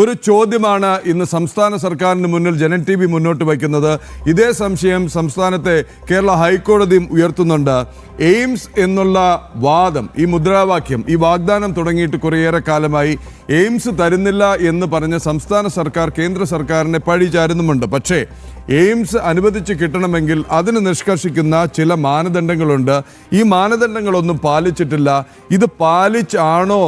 ഒരു ചോദ്യമാണ് ഇന്ന് സംസ്ഥാന സർക്കാരിന് മുന്നിൽ ജനൻ ടി വി മുന്നോട്ട് വയ്ക്കുന്നത്. ഇതേ സംശയം സംസ്ഥാനത്തെ കേരള ഹൈക്കോടതിയും ഉയർത്തുന്നുണ്ട്. എയിംസ് എന്നുള്ള വാദം ഈ മുദ്രാവാക്യം ഈ വാഗ്ദാനം തുടങ്ങിയിട്ട് കുറേയേറെ കാലമായി എയിംസ് തരുന്നില്ല എന്ന് പറഞ്ഞ് സംസ്ഥാന സർക്കാർ കേന്ദ്ര സർക്കാരിനെ പഴി ചാരുന്നുമുണ്ട്. പക്ഷേ എയിംസ് അനുവദിച്ച് കിട്ടണമെങ്കിൽ അതിന് നിഷ്കർഷിക്കുന്ന ചില മാനദണ്ഡങ്ങളുണ്ട്. ഈ മാനദണ്ഡങ്ങളൊന്നും പാലിച്ചിട്ടില്ല. ഇത് പാലിച്ചാണോ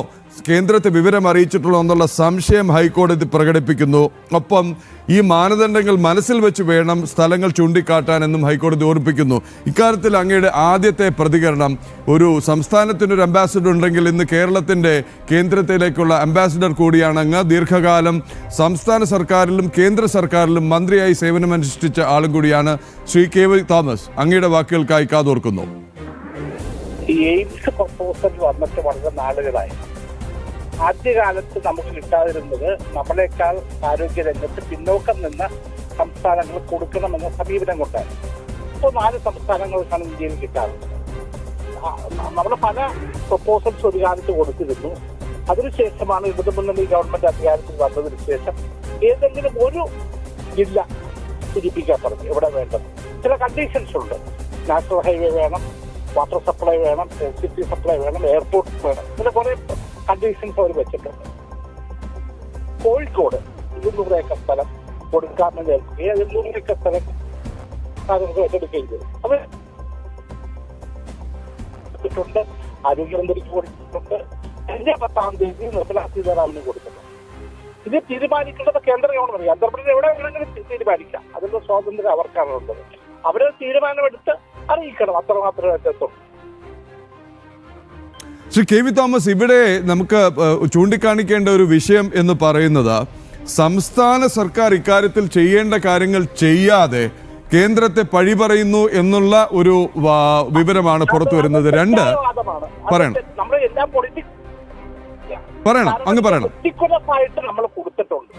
കേന്ദ്രത്തെ വിവരം അറിയിച്ചിട്ടുള്ളൂ എന്നുള്ള സംശയം ഹൈക്കോടതി പ്രകടിപ്പിക്കുന്നു. ഒപ്പം ഈ മാനദണ്ഡങ്ങൾ മനസ്സിൽ വെച്ച് വേണം സ്ഥലങ്ങൾ ചൂണ്ടിക്കാട്ടാനെന്നും ഹൈക്കോടതി ഓർപ്പിക്കുന്നു ഇക്കാര്യത്തിൽ അങ്ങയുടെ ആദ്യത്തെ പ്രതികരണം ഒരു സംസ്ഥാനത്തിനൊരു അംബാസിഡർ ഉണ്ടെങ്കിൽ ഇന്ന് കേരളത്തിന്റെ കേന്ദ്രത്തിലേക്കുള്ള അംബാസിഡർ കൂടിയാണ് അങ്ങ്. ദീർഘകാലം സംസ്ഥാന സർക്കാരിലും കേന്ദ്ര സർക്കാരിലും മന്ത്രിയായി സേവനമനുഷ്ഠിച്ച ആളും കൂടിയാണ് ശ്രീ കെ വി തോമസ്. അങ്ങയുടെ വാക്കുകൾക്കായി കാതോർക്കുന്നു. ഈ എയിംസ് പ്രപ്പോസൽ വന്നിട്ട് വളരെ നാളുകളായി. ആദ്യകാലത്ത് നമുക്ക് കിട്ടാതിരുന്നത് നമ്മളെക്കാൾ ആരോഗ്യ രംഗത്ത് പിന്നോക്കം നിന്ന സംസ്ഥാനങ്ങൾ കൊടുക്കണമെന്ന സമീപനം കൊണ്ടാണ്. ഇപ്പോൾ നാല് സംസ്ഥാനങ്ങൾക്കാണ് ഇന്ത്യയിൽ കിട്ടാറുള്ളത്. നമ്മൾ പല പ്രപ്പോസൽസ് ഒരു കാലത്ത് കൊടുത്തിരുന്നു. അതിനുശേഷമാണ് ഇടതുമുന്നണി ഗവൺമെന്റ് അധികാരത്തിൽ വന്നതിന് ശേഷം ഏതെങ്കിലും ഒരു ജില്ല തിരിപ്പിക്കാൻ പറഞ്ഞു ഇവിടെ വേണ്ടത്. ചില കണ്ടീഷൻസ് ഉണ്ട്. നാഷണൽ ഹൈവേ വേണം വാട്ടർ സപ്ലൈ വേണം സിറ്റി സപ്ലൈ വേണം എയർപോർട്ട് വേണം. ഇങ്ങനെ കുറെ കണ്ടീഷൻസ് അവർ വെച്ചിട്ടുണ്ട്. കോഴിക്കോട് ഇരുന്നൂറ് ഏക്കർ സ്ഥലം കൊടുക്കാമെന്ന് കേൾക്കുകയും അത് ഇരുന്നൂറ് ഏക്കർ സ്ഥലം കാര്യങ്ങൾ ഏറ്റെടുക്കുകയും ചെയ്തു. അവർ കൊടുത്തിട്ടുണ്ട്. ആരോഗ്യമന്ത്രിക്ക് കൊടുത്തിട്ടുണ്ട്. കഴിഞ്ഞ പത്താം തീയതി നിർമ്മലാ സീതാരാമന് കൊടുത്തിട്ടുണ്ട്. ഇത് തീരുമാനിക്കേണ്ടത് കേന്ദ്ര ഗവൺമെന്റ് കേന്ദ്രപ്രദേശം എവിടെ വേണമെങ്കിലും തീരുമാനിക്കാം. അതിന്റെ സ്വാതന്ത്ര്യം അവർക്കാണ് ഉള്ളത് അവരത് തീരുമാനമെടുത്ത് അറിയിക്കണം. അത്രമാത്രമേ എത്തുള്ളൂ ശ്രീ കെ വി തോമസ് ഇവിടെ നമുക്ക് ചൂണ്ടിക്കാണിക്കേണ്ട ഒരു വിഷയം എന്ന് പറയുന്നത് സംസ്ഥാന സർക്കാർ ഇക്കാര്യത്തിൽ ചെയ്യേണ്ട കാര്യങ്ങൾ ചെയ്യാതെ കേന്ദ്രത്തെ പഴി പറയുന്നു എന്നുള്ള ഒരു വിവരമാണ് പുറത്തു വരുന്നത്. രണ്ട് പറയണം. പറയണം അങ്ങ് പറയണം. നമ്മൾ കൊടുത്തിട്ടുണ്ട്.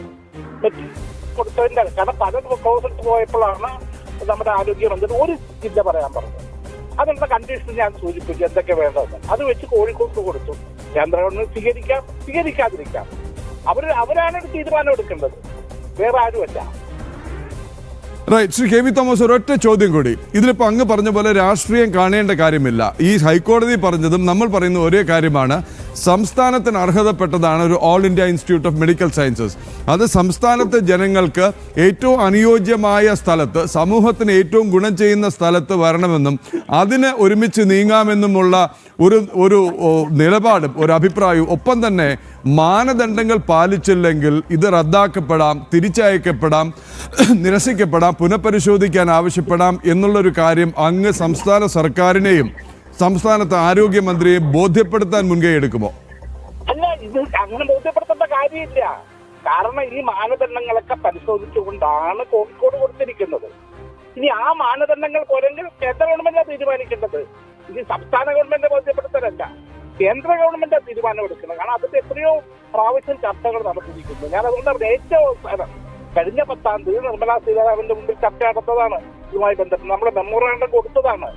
കൊടുത്തതിന്റെ കാരണം പല പോയപ്പോഴാണ് നമ്മുടെ ആരോഗ്യമന്ത്രി ഒരു ചിന്ത പറയാൻ പറഞ്ഞത്. അതിനുള്ള കണ്ടീഷൻ ഞാൻ സൂചിപ്പിച്ചു. എന്തൊക്കെ വേണ്ടതെന്ന്. അത് വെച്ച് കോഴിക്കോട് കൊടുത്തു. കേന്ദ്ര ഗവൺമെന്റ് സ്വീകരിക്കാം സ്വീകരിക്കാതിരിക്കാം. അവർ അവരാണ് ഒരു തീരുമാനം എടുക്കേണ്ടത്. വേറെ ആരുമല്ല. Right Shri K V Thomas ഒരൊറ്റ ചോദ്യം കൂടി. ഇതിലിപ്പോൾ അങ്ങ് പറഞ്ഞ പോലെ രാഷ്ട്രീയം കാണേണ്ട കാര്യമില്ല. ഈ ഹൈക്കോടതി പറഞ്ഞതും നമ്മൾ പറയുന്ന ഒരേ കാര്യമാണ്. സംസ്ഥാനത്തിന് അർഹതപ്പെട്ടതാണ് ഒരു All India Institute of Medical Sciences അത് സംസ്ഥാനത്തെ ജനങ്ങൾക്ക് ഏറ്റവും അനുയോജ്യമായ സ്ഥലത്ത് സമൂഹത്തിന് ഏറ്റവും ഗുണം ചെയ്യുന്ന സ്ഥലത്ത് വരണമെന്നും അതിന് ഒരുമിച്ച് നീങ്ങാമെന്നുമുള്ള ഒരു ഒരു നിലപാടും ഒരു അഭിപ്രായവും ഒപ്പം തന്നെ മാനദണ്ഡങ്ങൾ പാലിച്ചില്ലെങ്കിൽ ഇത് റദ്ദാക്കപ്പെടാം തിരിച്ചയക്കപ്പെടാം നിരസിക്കപ്പെടാം പുനഃപരിശോധിക്കാൻ ആവശ്യപ്പെടാം എന്നുള്ളൊരു കാര്യം അങ്ങ് സംസ്ഥാന സർക്കാരിനെയും സംസ്ഥാനത്തെ ആരോഗ്യമന്ത്രിയെ ബോധ്യപ്പെടുത്താൻ മുൻകൈ എടുക്കുമോ? അല്ല ഇത് അങ്ങനെ ബോധ്യപ്പെടുത്തേണ്ട കാര്യമില്ല. കാരണം ഈ മാനദണ്ഡങ്ങളൊക്കെ പരിശോധിച്ചുകൊണ്ടാണ് കോഴിക്കോട് കൊടുത്തിരിക്കുന്നത്. ഇനി ആ മാനദണ്ഡങ്ങൾ പോരെങ്കിൽ കേന്ദ്ര ഗവൺമെന്റാണ് തീരുമാനിക്കേണ്ടത്. ഇനി സംസ്ഥാന ഗവൺമെന്റ് ബോധ്യപ്പെടുത്തലല്ല കേന്ദ്ര ഗവൺമെന്റ് തീരുമാനം എടുക്കണം കാരണം അതിന്റെ എത്രയോ പ്രാവശ്യം ചർച്ചകൾ നടത്തിയിരിക്കുന്നു ഞാൻ അതുകൊണ്ട് ഏറ്റവും അവസാനം കഴിഞ്ഞ പത്താം തീയതി നിർമ്മലാ സീതാരാമന്റെ മുമ്പിൽ ചർച്ച നടത്തതാണ് ഇതുമായി ബന്ധപ്പെട്ട്. നമ്മുടെ മെമ്മോറാണ്ടം കൊടുത്തതാണ്.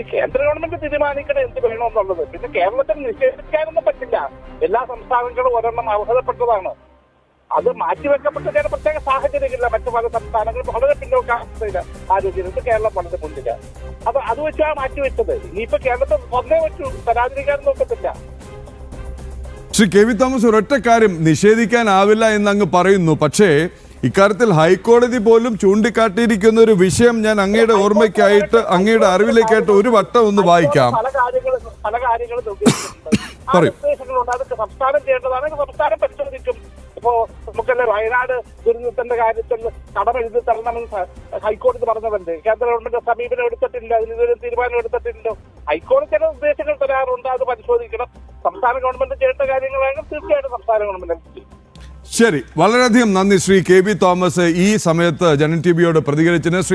ഈ കേന്ദ്ര ഗവൺമെന്റ് തീരുമാനിക്കണം എന്ത് വേണമെന്നുള്ളത്. പിന്നെ കേരളത്തിൽ നിഷേധിക്കാനൊന്നും പറ്റില്ല. എല്ലാ സംസ്ഥാനങ്ങളും ഒരെണ്ണം അർഹതപ്പെട്ടതാണ് അത് മാറ്റിവെക്കപ്പെട്ട ചില പ്രത്യേക സാഹചര്യങ്ങളില്ല. മറ്റു പല സംസ്ഥാനങ്ങളും വളരെ പിന്നോക്കാവസ്ഥയില്ല ആരോഗ്യരംഗത്ത് കേരളം വളരെ മുന്നില്ല അത് അത് വെച്ചാണ് മാറ്റിവെച്ചത്. ഇനിയിപ്പോ കേരളത്തിൽ ഒന്നേ വെച്ചു തരാതിരിക്കാൻ നോക്കത്തില്ല. ശ്രീ കെ വി തോമസ് ഒരൊറ്റ കാര്യം നിഷേധിക്കാനാവില്ല എന്ന് അങ്ങ് പറയുന്നു. പക്ഷേ ഇക്കാര്യത്തിൽ ഹൈക്കോടതി പോലും ചൂണ്ടിക്കാട്ടിയിരിക്കുന്ന ഒരു വിഷയം ഞാൻ അങ്ങയുടെ ഓർമ്മയ്ക്കായിട്ട് അങ്ങയുടെ അറിവിലേക്കായിട്ട് ഒരു വട്ടം ഒന്ന് വായിക്കാം. പറയൂ. സംസ്ഥാനം ചെയ്യേണ്ടതാണ്. സംസ്ഥാനം പരിശോധിക്കും. ഇപ്പോ നമുക്കല്ലേ വയനാട് ദുരന്തത്തിന്റെ കാര്യത്തിൽ കടം എഴുതി തരണമെന്ന് ഹൈക്കോടതി പറഞ്ഞതുണ്ട്. കേന്ദ്ര ഗവൺമെന്റ് സമീപനം എടുത്തിട്ടില്ല. അതിന് തീരുമാനം എടുത്തിട്ടില്ല. ഹൈക്കോടതി ചില നിർദ്ദേശങ്ങൾ തരാറുണ്ട്. അത് പരിശോധിക്കണം. സംസ്ഥാന ഗവൺമെന്റ് ചെയ്യേണ്ട കാര്യങ്ങളാണ് തീർച്ചയായിട്ടും സംസ്ഥാന ഗവൺമെന്റ് ശരി. വളരെയധികം നന്ദി ശ്രീ കെ ബി തോമസ് ഈ സമയത്ത് ജനൻ ടി വിയോട് പ്രതികരിച്ചതിന്.